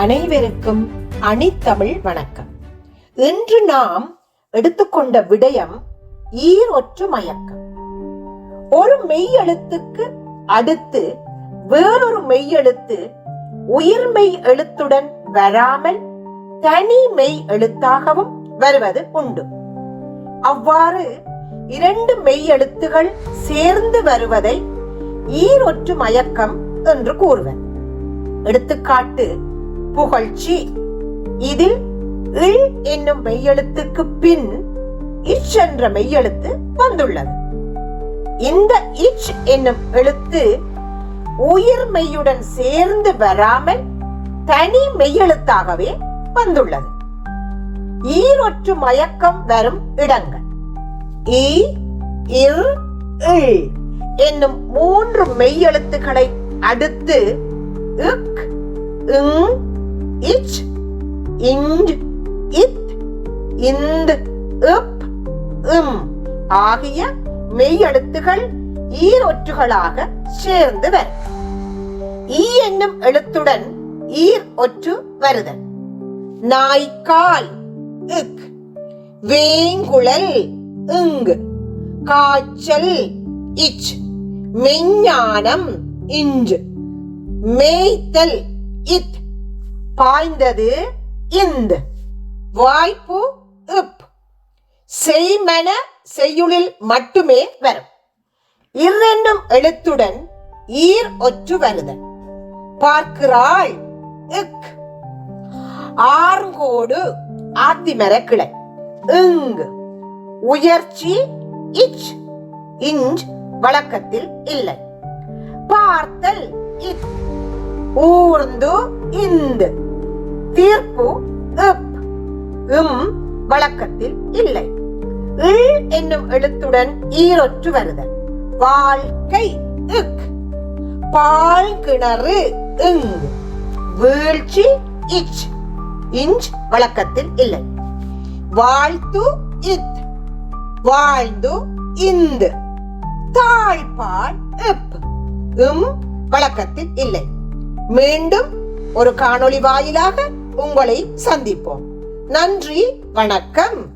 அனைவருக்கும் அணித்தமிழ் வணக்கம். இன்று நாம் எடுத்துக்கொண்ட விடயம் ஈரொற்று மயக்கம். ஒரு மெய்யெழுத்துக்கு அடுத்து வேறொரு மெய்யெழுத்து உயிர்மெய் எழுத்துடன் வராமல் தனி மெய் எழுத்தாகவும் வருவது உண்டு. அவ்வாறு இரண்டு மெய் எழுத்துகள் சேர்ந்து வருவதை ஈரொற்று மயக்கம் என்று கூறுவர். எடுத்துக்காட்டு புகழ்ச்சி. இதில் இல் என்னும் மெய்யெழுத்துக்கு பின் இச் என்ற மெய்யெழுத்து வந்துள்ளது. இந்த இச் என்னும் எழுத்து உயிர் மெய்யுடன் சேர்ந்து வராமல் தனி மெய்யெழுத்தாகவே வந்துள்ளது. ஈரொற்று மயக்கம் வரும் இடங்கள். ஈ இர் இல் என்னும் மூன்று மெய்யெழுத்துக்களை அடுத்து இக் இங் இச் இஞ்ச் இத் இந்த் இப் இம் ஆகிய மெய்யெழுத்துகள் ஈரொற்றுகளாக சேர்ந்து வரும். ஈ என்னும் எழுத்துடன் ஈர் ஒற்று வருதல். நாய்க்கால் இக். வேங்குழல் இங்கு. காய்ச்சல் இச். மெஞ்ஞானம் இஞ்சு மேய்த்தல் இத். பாய்ந்தது இந்த. வாய்ப்பு இப். செய்மன செய்யுளில் மட்டுமே வரும். இரண்டும் எழுத்துடன் ஈர் ஒற்று வருதல். பார்க்கிறாள் இக். ஆர்கோடு ஆத்திமர கிளை இங்கு. உயர்ச்சி இச். இஞ்ச் வழக்கத்தில் இல்லை. பார்த்தல் இத் ஊர்ந்து இந்து. தீர்ப்பு இம் வழக்கத்தில் இல்லை. இல் என்னும் எழுத்துடன் ஈரொற்று வருதல். வாழ்க்கை இக் பால் கிணறு இங்கு வீழ்ச்சி இச் இஞ்ச் வழக்கத்தில் இல்லை. வாழ்த்து இத் வாழ்ந்து இந்து தாழ்பால் இப் இம் வழக்கத்தில் இல்லை. மீண்டும் ஒரு காணொளி வாயிலாக உங்களை சந்திப்போம். நன்றி வணக்கம்.